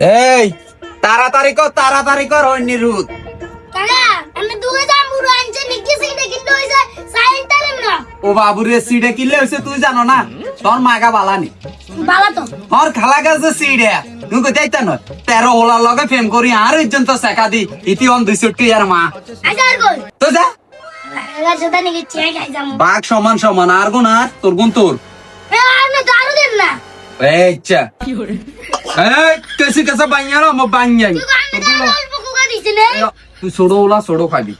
এই তাড়াতাড়ি কর তাড়াতাড়ি কর অনিরুদ্ধ কাকা আমি দুগে দাম পুরো আনছে নিকি সিটে কিন্তু হইছে সাইন টাইম না। ও বাবুরে সিডে কিনলে হয়েছে তুই জানো না? তোর মাগা বালানি। বালা তো। তোর খালা গেছে সিডে তুই কোথায় তা নয় তেরো ওলার লগে ফেম করি আর ইজন তো শেখা দি ইতি অন দুই সুটকি আর মা। তো যা। বাঘ সমান সমান আর গুণ আর তোর গুণ তোর। না এই চা এই কেসি কেসা বাঞ্ঞা না মো বাঞ্ঞা তুই ছোড়ো ওলা ছোড়ো খাবি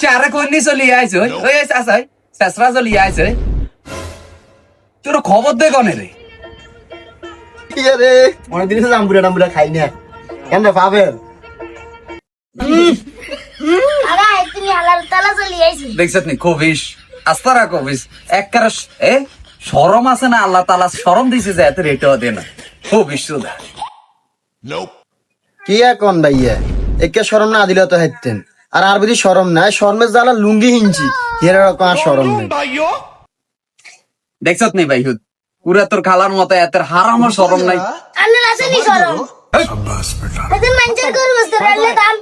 চারে কোনি চলি আইছে ওই চলি আইছে তোর খবর দে কনে রে ইয়ে রে অনেকদিন হচ্ছে জাম্বুরা টাম্বুরা খাই না? কেন কবিস আস্তারা কবিস এক কারা এ শরম আছে না? আল্লাহ তালা শরম দিছে যে এত রেটও দে না। কবিস সুদা কি এখন ভাইয়া? একে সরম না দিলে তো হাইতেন আর আর যদি সরম নাই শর্মের জ্বালা লুঙ্গি হিনছি এর রকম আর সরম নেই। দেখছত নি ভাই হুদ পুরা তোর খালার মতো এত হারামও শরম নাই। আন্না আসেনি সরম দাম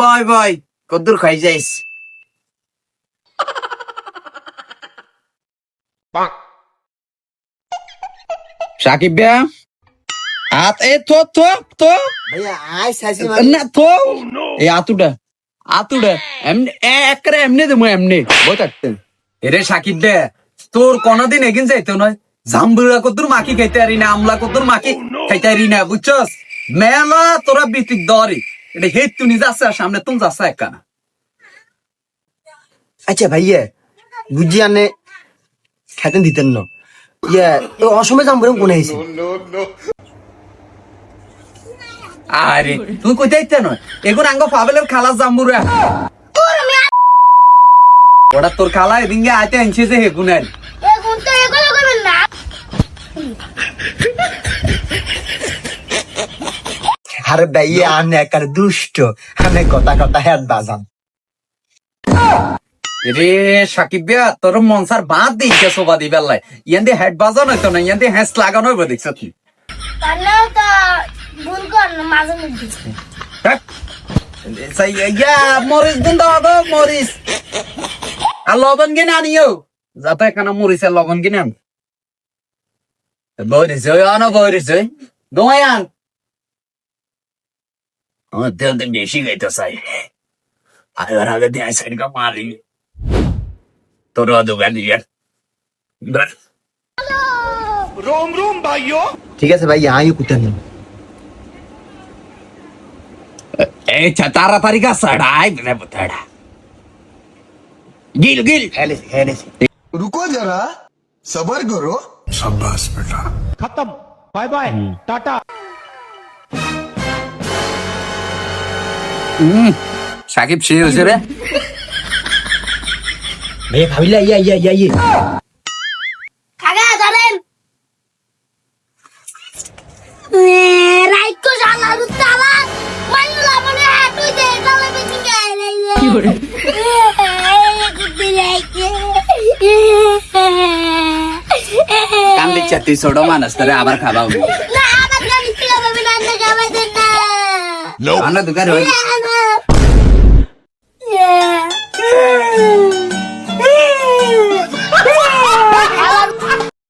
বয় বয় কদ্দুর খাই যাইস। সাকিব ভাইয়া? হাত এ ভাইয়া আই সাইছি না থো। এই আতুটা। আতুটা। এমনি একরে এমনি দেবো এমনি। বই থাকতেন এরে সাকিব দে তোর কোনদিন এগিন যাইতো নয়। জাম্বুরা কদ্দুর মাকি খাইতে না আমলা কদ্দুর মাকি খাইতে পারি না বুঝছস? মেলা তোরা বিতিক দরি। এটা হেত তুই যাচ্ছে আর সামনে তুমি যাচ্ছে একখানা আচ্ছা ভাইয়া বুঝি আনে খেতেন দিতেন না। ইয়ে ও অসময়ে জাম্বুরা কোনে আইছে? আরে তুই কোথায় ইত্যা নয়। এখন আঙ্গ পাবেলের খালা জাম্বুরা আমি ওটা তোর খালা এদিকে আইতে আনছে যে হেগুন আর ভাইয়া আনে একার দুষ্ট। আনে কথা কথা হেড বাজান। রে সাকিব বিয়া তোর মনসার বাদ দিয়েছে সোবা দি বেলায় ইয়ান দিয়ে হেড বাজানো হইতো না ইয়ান দিয়ে হ্যাস লাগানো হইব দেখছ তুই তাহলেও তো ভুল কর না মাঝে মধ্যে। ইয়া মরিস গুন দাও গো মরিস আর লবণ কিনে আনিও। যাতে এখানে মরিসের লবণ কিনে আন। বরিস ওই আনো বরিস ওই দোয়াই আন। আমার দেহ বেশি গাইতে চাই। আর আগে দিয়ে সাইড মারি তোর দোকান দিয়ে ঠিক আছে ভাইয়া আইও কুতেন এই তাড়াতাড়ি কা সাড়াই রে বতাড়া গিল গিল হেলে হেলে रुको जरा सबर करो खत्म बाय बाय टाटा সাকিব সে হয়েছে রে ভাইয়া ভাবিলা ইয়া ইয়া ইয়া ইয়ে। কাকা ধরেন রাইকো জানার তালা মাইনুলা মনে তুই দে তালা বেশি গায় কি করে? কুত্তি দিচ্ছে তুই ছোট মানুষ তোরে আবার খাবাও না আবার গানি না না দেন না। আমরা দোকান হই।